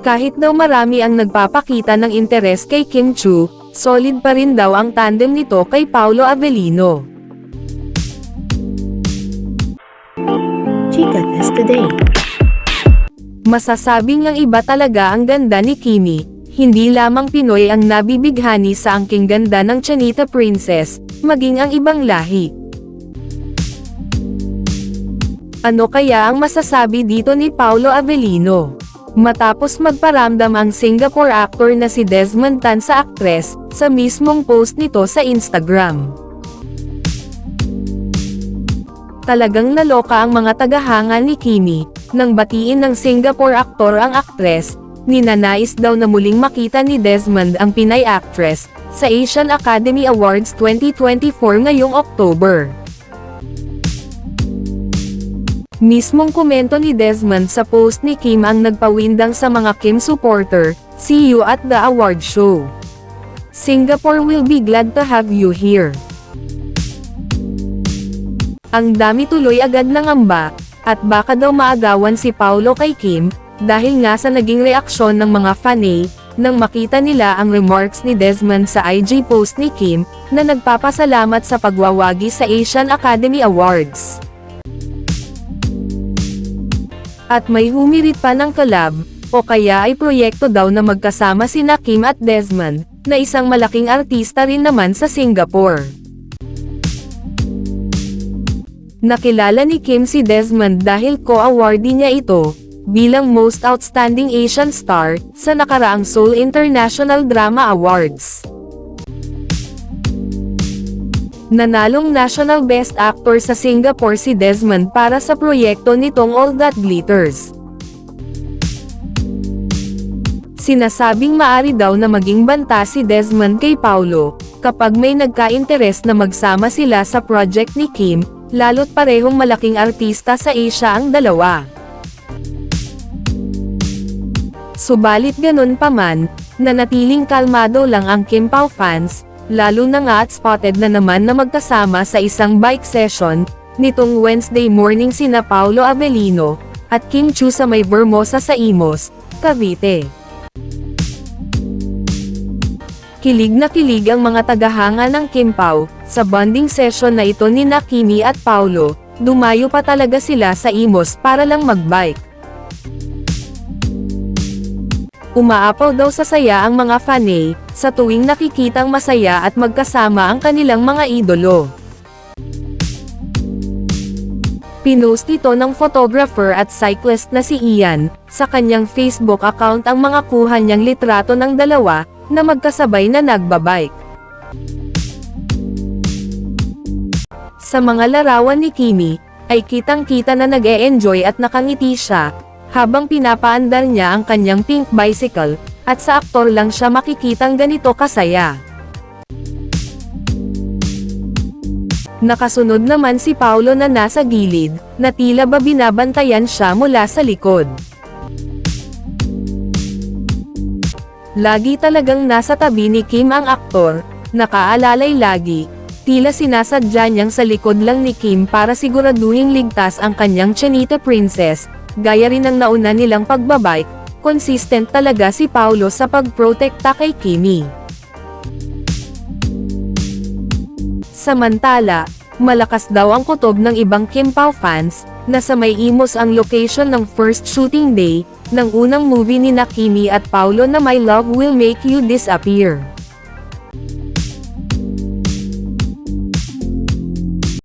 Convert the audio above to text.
Kahit daw marami ang nagpapakita ng interes kay Kim Chu, solid pa rin daw ang tandem nito kay Paolo Avellino. Chica Test Today. Masasabing ang iba talaga ang ganda ni Kimi, hindi lamang Pinoy ang nabibighani sa angking ganda ng Chanita Princess, maging ang ibang lahi. Ano kaya ang masasabi dito ni Paolo Avellino? Matapos magparamdam ang Singapore actor na si Desmond Tan sa aktres, sa mismong post nito sa Instagram. Talagang naloka ang mga tagahanga ni Kimi, nang batiin ng Singapore aktor ang aktres, ninanais daw na muling makita ni Desmond ang Pinay actress, sa Asian Academy Awards 2024 ngayong October. Mismong komento ni Desmond sa post ni Kim ang nagpawindang sa mga Kim supporter, see you at the award show. Singapore will be glad to have you here. Ang dami tuloy agad ng amba, at baka daw maagawan si Paulo kay Kim, dahil nga sa naging reaksyon ng mga fanay, nang makita nila ang remarks ni Desmond sa IG post ni Kim, na nagpapasalamat sa pagwawagi sa Asian Academy Awards. At may humirit pa ng collab, o kaya ay proyekto daw na magkasama sina Kim at Desmond, na isang malaking artista rin naman sa Singapore. Nakilala ni Kim si Desmond dahil co-awardee niya ito, bilang Most Outstanding Asian Star, sa nakaraang Seoul International Drama Awards. Nanalong National Best Actor sa Singapore si Desmond para sa proyekto nitong All That Glitters. Sinasabing maari daw na maging banta si Desmond kay Paulo, kapag may nagka-interes na magsama sila sa project ni Kim, lalo't parehong malaking artista sa Asia ang dalawa. Subalit ganun pa man, nanatiling kalmado lang ang Kim Pao fans, lalo na nga at spotted na naman na magkasama sa isang bike session, nitong Wednesday morning sina Paulo Avellino, at Kim Chu sa may Vermosa sa Imos, Cavite. Kilig na kilig ang mga tagahanga ng Kim Pao, sa bonding session na ito ni Nakimi at Paulo, dumayo pa talaga sila sa Imos para lang magbike. Umaapaw daw sa saya ang mga fanay, sa tuwing nakikitang masaya at magkasama ang kanilang mga idolo. Pinost ito ng photographer at cyclist na si Ian, sa kanyang Facebook account ang mga kuha niyang litrato ng dalawa, na magkasabay na nagbabike. Sa mga larawan ni Kimi, ay kitang-kita na nag-e-enjoy at nakangiti siya, habang pinapaandar niya ang kanyang pink bicycle, at sa aktor lang siya makikitang ganito kasaya. Nakasunod naman si Paulo na nasa gilid, na tila ba binabantayan siya mula sa likod. Lagi talagang nasa tabi ni Kim ang aktor, nakaalalay lagi, tila sinasadya niyang sa likod lang ni Kim para siguraduhing ligtas ang kanyang Chanita Princess, gaya rin ng nauna nilang pagbabike, consistent talaga si Paulo sa pagprotekta kay Kimi. Samantala, malakas daw ang kutob ng ibang Kim Pao fans, na sa may imos ang location ng first shooting day, ng unang movie ni Nakimi at Paulo na My Love Will Make You Disappear.